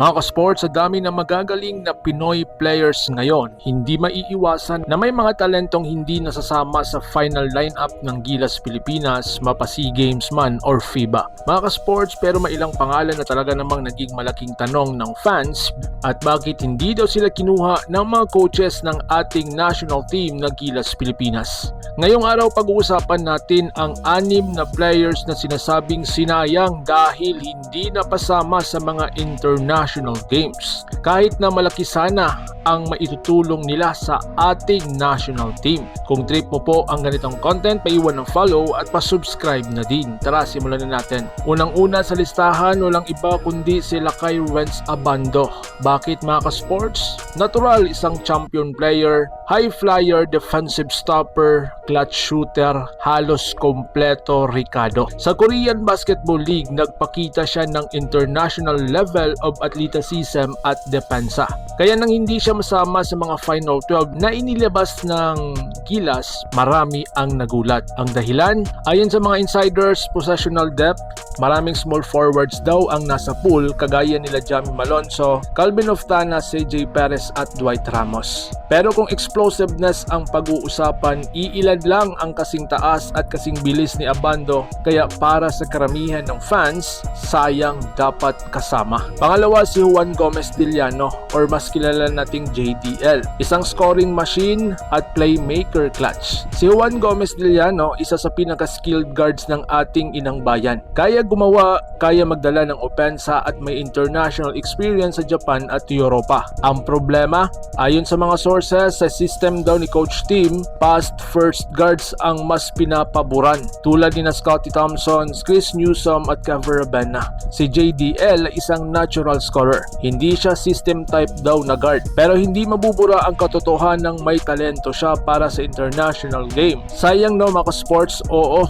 Mga ka-sports, sa dami ng magagaling na Pinoy players ngayon, hindi maiiwasan na may mga talentong hindi nasasama sa final lineup ng Gilas Pilipinas, mapa SEA Games man or FIBA. Mga ka-sports, pero may ilang pangalan na talaga namang naging malaking tanong ng fans at bakit hindi daw sila kinuha ng mga coaches ng ating national team na Gilas Pilipinas. Ngayong araw pag-uusapan natin ang anim na players na sinasabing sinayang dahil hindi napasama sa mga international games. Kahit na malaki sana ang maitutulong nila sa ating national team. Kung trip mo po ang ganitong content, paiwan ng follow at pa-subscribe na din. Tara, simulan na natin. Unang-una sa listahan, walang iba kundi si Lakay Renz Abando. Bakit mga ka-sports? Natural isang champion player, high flyer, defensive stopper, clutch shooter, halos kompleto Ricardo. Sa Korean Basketball League, nagpakita siya ng international level of athleticism at depensa. Kaya nang hindi siya masama sa mga Final 12 na inilabas ng Gilas, marami ang nagulat. Ang dahilan, ayon sa mga insiders, possessional depth, maraming small forwards daw ang nasa pool kagaya nila Jamie Malonzo, Calvin Oftana, CJ Perez at Dwight Ramos. Pero kung explosiveness ang pag-uusapan, iilan lang ang kasing taas at kasing bilis ni Abando kaya para sa karamihan ng fans, sayang dapat kasama. Pangalawa si Juan Gomez Diliano or mas kilala nating JDL. Isang scoring machine at playmaker clutch. Si Juan Gomez Diliano, isa sa pinaka-skilled guards ng ating inang bayan. Kaya gumawa, kaya magdala ng opensa at may international experience sa Japan at Europa. Ang problema, ayon sa mga sources sa system daw ni Coach Tim, past first guards ang mas pinapaboran tulad ni na Scottie Thompson, Chris Newsom at Kevin Rabena. Si JDL isang natural scorer. Hindi siya system type daw na guard pero hindi mabubura ang katotohanan ng may talento siya para sa international game. Sayang no mga sports, oo,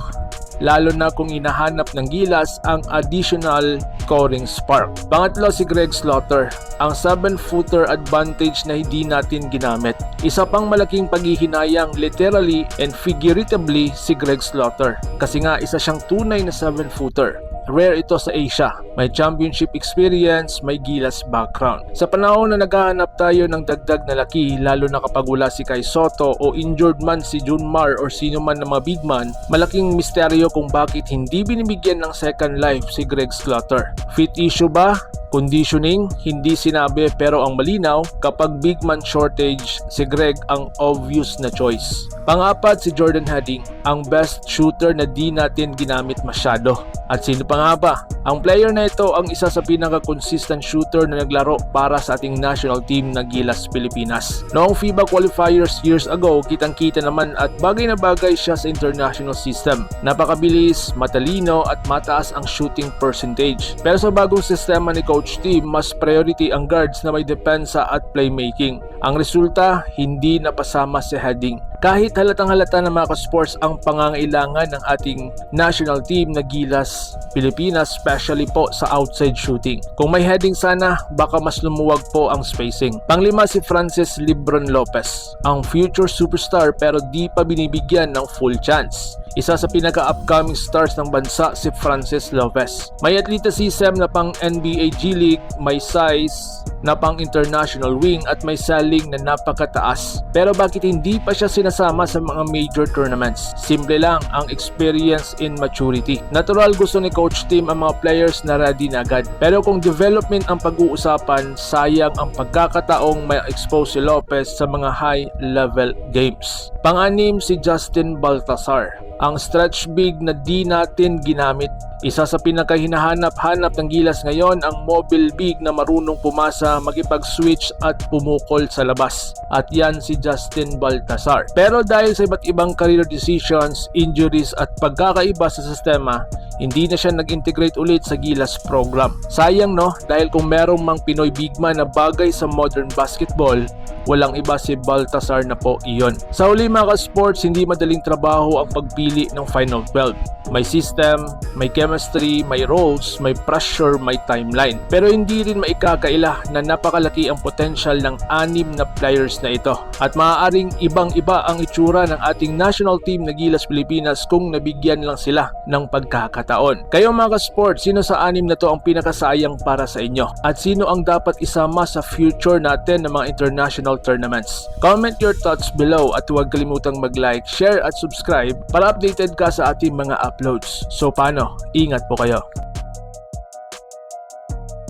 lalo na kung inahanap ng gilas ang additional scoring spark. Pangatlo si Greg Slaughter, ang 7-footer advantage na hindi natin ginamit. Isa pang malaking paghihinayang literally and figuratively si Greg Slaughter kasi nga isa siyang tunay na 7-footer. Rare ito sa Asia. May championship experience, may gilas background. Sa panahon na naghahanap tayo ng dagdag na laki, lalo na kapag wala si Kai Soto o injured man si Junmar or sino man na mga big man, malaking misteryo kung bakit hindi binibigyan ng second life si Greg Slaughter. Fit issue ba? Conditioning, hindi sinabi pero ang malinaw, kapag big man shortage, si Greg ang obvious na choice. Pangapat si Jordan Heading, ang best shooter na di natin ginamit masyado. At sino pa nga ba? Ang player na ito ang isa sa pinaka-consistent shooter na naglaro para sa ating national team na Gilas Pilipinas. Noong FIBA qualifiers years ago, kitang-kita naman at bagay na bagay siya sa international system. Napakabilis, matalino at mataas ang shooting percentage. Pero sa bagong sistema ni Coach Team, mas priority ang guards na may depensa at playmaking. Ang resulta, hindi napasama si Heading. Kahit halatang halata ng mga sports ang pangangailangan ng ating national team na Gilas Pilipinas, especially po sa outside shooting. Kung may heading sana, baka mas lumuwag po ang spacing. Panglima si Francis Libron Lopez, ang future superstar pero di pa binibigyan ng full chance. Isa sa pinaka-upcoming stars ng bansa si Francis Lopez. May athleticism na pang NBA G League, may size na pang international wing at may selling na napakataas. Pero bakit hindi pa siya sinasama sa mga major tournaments? Simple lang ang experience in maturity. Natural gusto ni Coach Tim ang mga players na ready na agad. Pero kung development ang pag-uusapan, sayang ang pagkakataong may expose si Lopez sa mga high level games. Panganim si Justin Baltasar ang stretch big na di natin ginamit. Isa sa pinakahinahanap-hanap ng gilas ngayon ang mobile big na marunong pumasa, makipag-switch at pumukol sa labas. At yan si Justin Baltasar. Pero dahil sa iba't ibang career decisions, injuries at pagkakaiba sa sistema, hindi na siya nag-integrate ulit sa Gilas program. Sayang no, dahil kung merong mang Pinoy big man na bagay sa modern basketball, walang iba si Baltasar na po iyon. Sa huli mga ka-sports, hindi madaling trabaho ang pagpili ng Final 12. May system, may chemistry, chemistry, may roles, may pressure, may timeline. Pero hindi rin maikakaila na napakalaki ang potential ng anim na players na ito. At maaaring ibang-iba ang itsura ng ating national team na Gilas Pilipinas kung nabigyan lang sila ng pagkakataon. Kayo mga ka-sport, sino sa anim na to ang pinakasayang para sa inyo? At sino ang dapat isama sa future natin ng mga international tournaments? Comment your thoughts below at huwag kalimutang mag-like, share at subscribe para updated ka sa ating mga uploads. So paano? Ingat po kayo.